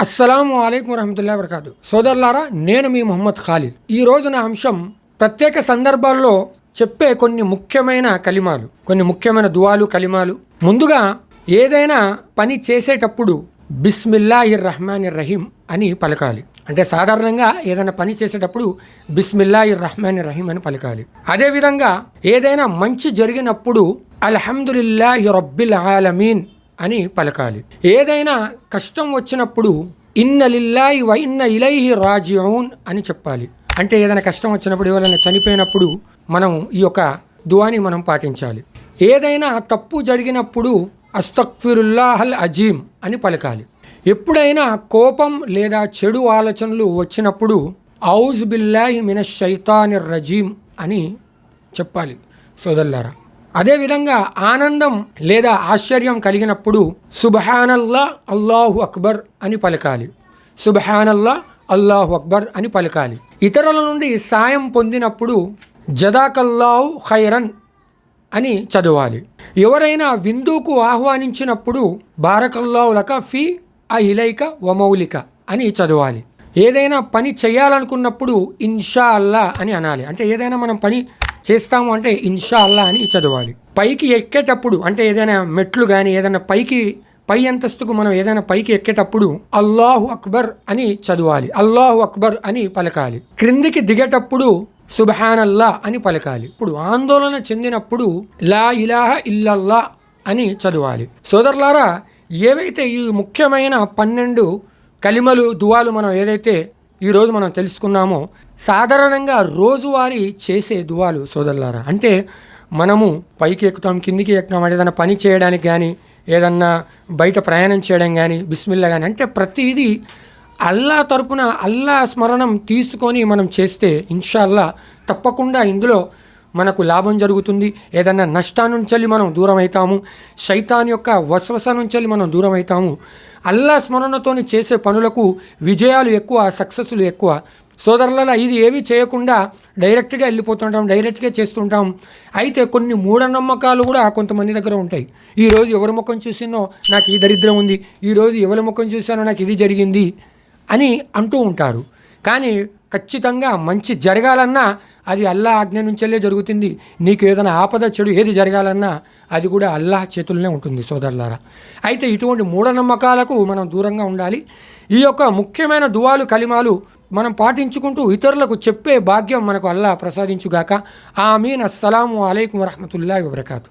అస్సలం అయికం వరహమతుల్లా వరకాదు సోదరులారా నేను మీ మొహమ్మద్ ఖాలిద్. ఈ రోజు నా అంశం ప్రత్యేక సందర్భాల్లో చెప్పే కొన్ని ముఖ్యమైన కలిమాలు. కొన్ని ముఖ్యమైన దువాలు కలిమాలు. ముందుగా ఏదైనా పని చేసేటప్పుడు బిస్మిల్లా ఇర్ రహమాన్ రహీం అని పలకాలి. అంటే సాధారణంగా ఏదైనా పని చేసేటప్పుడు బిస్మిల్లా ఇర్ రహమాన్ రహీం అని పలకాలి. అదేవిధంగా ఏదైనా మంచి జరిగినప్పుడు అల్హమ్దుల్లాహి రబ్బిల్ ఆలమీన్ అని పలకాలి. ఏదైనా కష్టం వచ్చినప్పుడు ఇన్న లిల్లాయి వై ఇన్న ఇలైహి రాజిఊన్ అని చెప్పాలి. అంటే ఏదైనా కష్టం వచ్చినప్పుడు ఎవరైనా చనిపోయినప్పుడు మనం ఈ యొక్క దువాని మనం పాటించాలి. ఏదైనా తప్పు జరిగినప్పుడు అస్తక్ఫిరుల్లాహల్ అజీమ్ అని పలకాలి. ఎప్పుడైనా కోపం లేదా చెడు ఆలోచనలు వచ్చినప్పుడు ఔజ్ బిల్లాహి మిన శైతాని రజీమ్ అని చెప్పాలి. సోదల్లారా అదేవిధంగా ఆనందం లేదా ఆశ్చర్యం కలిగినప్పుడు సుబహానల్లా అల్లాహు అక్బర్ అని పలకాలి. సుబహానల్లా అల్లాహు అక్బర్ అని పలకాలి. ఇతరుల నుండి సాయం పొందినప్పుడు జదాకల్లాహు ఖైరన్ అని చదవాలి. ఎవరైనా విందుకు ఆహ్వానించినప్పుడు బారకల్లాహులక ఫీ అహిలైక వమౌలిక అని చదవాలి. ఏదైనా పని చేయాలనుకున్నప్పుడు ఇన్షా అల్లా అని అనాలి. అంటే ఏదైనా మనం పని చేస్తాము అంటే ఇన్షా అల్లా అని చదవాలి. పైకి ఎక్కేటప్పుడు అంటే ఏదైనా మెట్లు కానీ ఏదైనా పైకి పై అంతస్తుకు మనం ఏదైనా పైకి ఎక్కేటప్పుడు అల్లాహు అక్బర్ అని చదవాలి. అల్లాహు అక్బర్ అని పలకాలి. క్రిందికి దిగేటప్పుడు సుబహానల్లా అని పలకాలి. ఇప్పుడు ఆందోళన చెందినప్పుడు లా ఇలాహ ఇల్లల్లా అని చదవాలి. సోదరులారా ఏవైతే ఈ ముఖ్యమైన పన్నెండు కలిమలు దువాలు మనం ఏదైతే ఈరోజు మనం తెలుసుకున్నామో సాధారణంగా రోజువారీ చేసే దువాలు సోదరులారా. అంటే మనము పైకి ఎక్కుతాం కిందికి ఎక్కుతాం ఏదైనా పని చేయడానికి కానీ ఏదన్నా బయట ప్రయాణం చేయడం కానీ బిస్మిల్లా కానీ అంటే ప్రతిదీ అల్లా తరపున అల్లా స్మరణం తీసుకొని మనం చేస్తే ఇన్షాల్లా తప్పకుండా ఇందులో మనకు లాభం జరుగుతుంది. ఏదైనా నష్టాన్ని నుంచి మనం దూరం అవుతాము శైతాన్ యొక్క వసవస నుంచి మనం దూరం అవుతాము అల్లా స్మరణతోని చేసే పనులకు విజయాలు ఎక్కువ సక్సెస్లు ఎక్కువ. సోదరుల ఇది ఏవి చేయకుండా డైరెక్ట్గా వెళ్ళిపోతుంటాం డైరెక్ట్గా చేస్తుంటాం. అయితే కొన్ని మూఢనమ్మకాలు కూడా కొంతమంది దగ్గర ఉంటాయి. ఈరోజు ఎవరి ముఖం చూసినో నాకు ఈ దరిద్రం ఉంది. ఈరోజు ఎవరి ముఖం చూసానో నాకు ఇది జరిగింది అని అంటూ ఉంటారు. కానీ ఖచ్చితంగా మంచి జరగాలన్నా అది అల్లా ఆజ్ఞ నుంచెల్లే జరుగుతుంది. నీకు ఏదైనా ఆపద చెడు ఏది జరగాలన్నా అది కూడా అల్లాహ్ చేతుల్లోనే ఉంటుంది సోదరులారా. అయితే ఇటువంటి మూఢనమ్మకాలకు మనం దూరంగా ఉండాలి. ఈ యొక్క ముఖ్యమైన దువాలు కలిమాలు మనం పాటించుకుంటూ ఇతరులకు చెప్పే భాగ్యం మనకు అల్లా ప్రసాదించుగాక. ఆమీన్. అస్సలం అలైకుం వరహమతుల్లా వబర్కాతు.